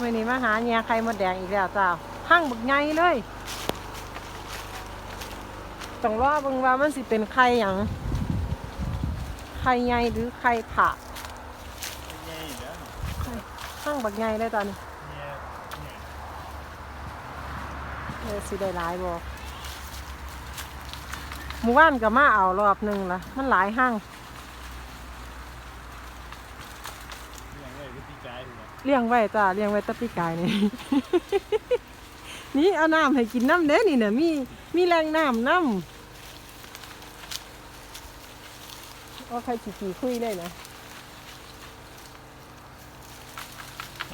วันนี้มาหาแง่ไข่มดแดงอีกแล้วจ้าห้างบึกใหญ่เลยต้องรอบิ่งว่ามันสิเป็นไข่หยังไข่ใหญ่หรือไข่ผะใหญ่แล้วห้างบักใหญ่เลยตอนนี้เนี่ยเนี่ยเออสิได้หลายบ่หมู่บ้านก็มาเอารอบหนึ่งละมันหลายห้าง เนี่ยไว้วิธีการอยู่นะ เลี้ยงไว้จ้าเลี้ยงไว้ตะปีกายนี่ นี่เอาน้ำให้กินน้ำเด้นี่เนี่ยมีมีแรงน้ำน้ำเอาใครขี่ขี่คุยเลยนะ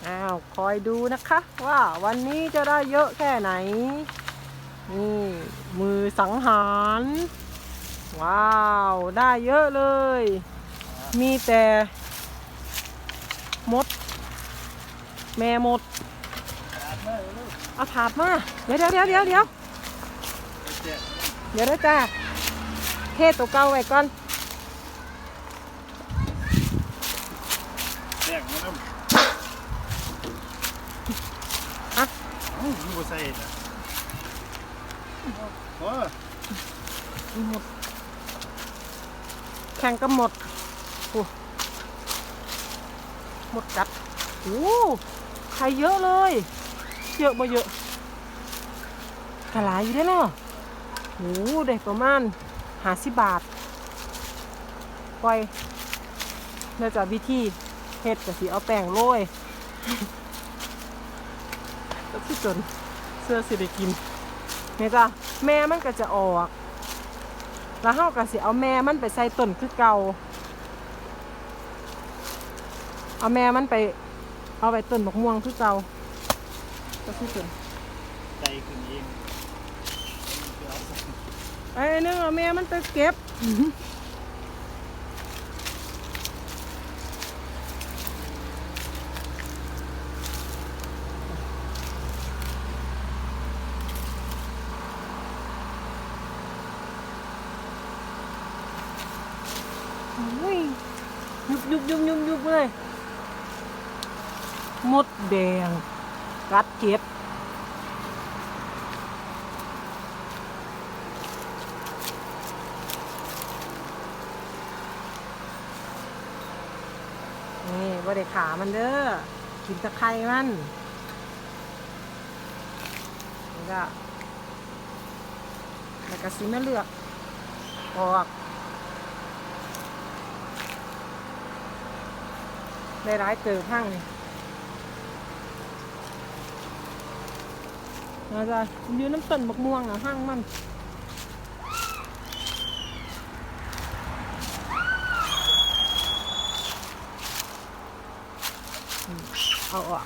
อ้าวคอยดูนะคะ ว่าวันนี้จะได้เยอะแค่ไหน นี่มือสังหาร ว้าว ได้เยอะเลย มีแต่มด แม่มดขาดมากเลยเอาถาดมาเดี๋ยวเดี๋ยวเดี๋ยวเดี๋ยวเดี๋ยวเจ็ดเดี๋ยวนะจ้าเทตัวเก่าไว้ก่อนแดงมาน้ำอะอู้หูใส่นะโอ้หมดแข่งกับหมดโอ้หมดกัดโอ้ ไข่เยอะเลย เยอะบ่เยอะกระลายอยู่ได้เนาะโอ้ได้ประมาณหาสิบาท ปล่อยแล้วจะวิธีเฮ็ดก็สิเอาแป้งโรยก็คือจนเสื้อสิได้กินเนี่ยจ้ะแม่มันก็จะออก แล้วเฮาก็สิเอาแม่มันไปใส่ต้นคือเก่า เอาแม่มันไป เอาไปต้นบักม่วงคือเก่าก็คือจนใจขึ้นเองไอ้นึงเอาแม่มันไปเก็บอุ้ยยุบยุบยุบยุบยุบเลย มดแดง กัดเก็บนี่ว่าได้ขามันเด้อกินตะไคร้มันนี่ก็แล้วก็สีมะเลือกออกได้ร้ายเติบห้างนี่ เราจะอยู่น้ำต้นบักม่วงอะห้างมันเอาออก